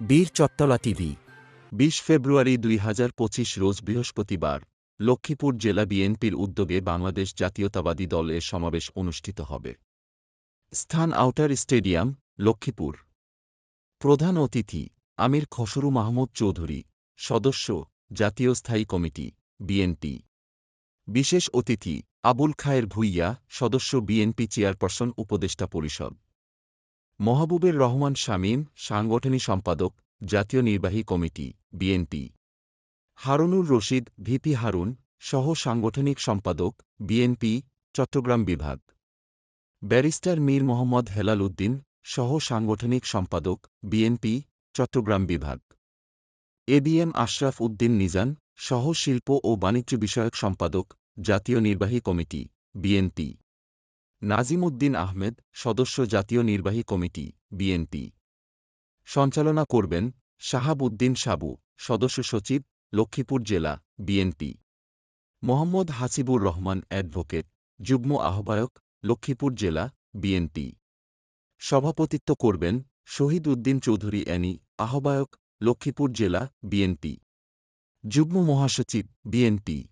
বীর চত্তলা টিভি। বিশ ফেব্রুয়ারি দুই হাজার পঁচিশ রোজ বৃহস্পতিবার লক্ষ্মীপুর জেলা বিএনপির উদ্যোগে বাংলাদেশ জাতীয়তাবাদী দলের সমাবেশ অনুষ্ঠিত হবে। স্থান আউটার স্টেডিয়াম, লক্ষ্মীপুর। প্রধান অতিথি, আমির খসরু মাহমুদ চৌধুরী, সদস্য, জাতীয় স্থায়ী কমিটি, বিএনপি। বিশেষ অতিথি, আবুল খায়ের ভুইয়া, সদস্য বিএনপি চেয়ারপারসন উপদেষ্টা পরিষদ। মহাবুবের রহমান শামীম, সাংগঠনিক সম্পাদক, জাতীয় নির্বাহী committee, BNP. Harunur Rashid, VP Harun, সহ সাংগঠনিক সম্পাদক, বিএনপি, চট্টগ্রাম বিভাগ। ব্যারিস্টার মীর মোহাম্মদ হেলাল উদ্দিন, সহ সাংগঠনিক সম্পাদক, বিএনপি, চট্টগ্রাম বিভাগ। এবিএম আশরাফ উদ্দিন নিজান, সহ শিল্প ও বাণিজ্য বিষয়ক সম্পাদক, জাতীয় নির্বাহী কমিটি, বিএনপি। নাজিম উদ্দিন আহমেদ, সদস্য জাতীয় নির্বাহী কমিটি, বিএনপি। সঞ্চালনা করবেন শাহাব উদ্দিন সাবু, সদস্য সচিব, লক্ষ্মীপুর জেলা, বিএনপি। মোহাম্মদ হাসিবুর রহমান অ্যাডভোকেট, যুগ্ম আহ্বায়ক, লক্ষ্মীপুর জেলা, বিএনপি। সভাপতিত্ব করবেন শহীদ উদ্দিন চৌধুরী অ্যানি, আহ্বায়ক, লক্ষ্মীপুর জেলা, বিএনপি। যুগ্ম মহাসচিব, বিএনপি।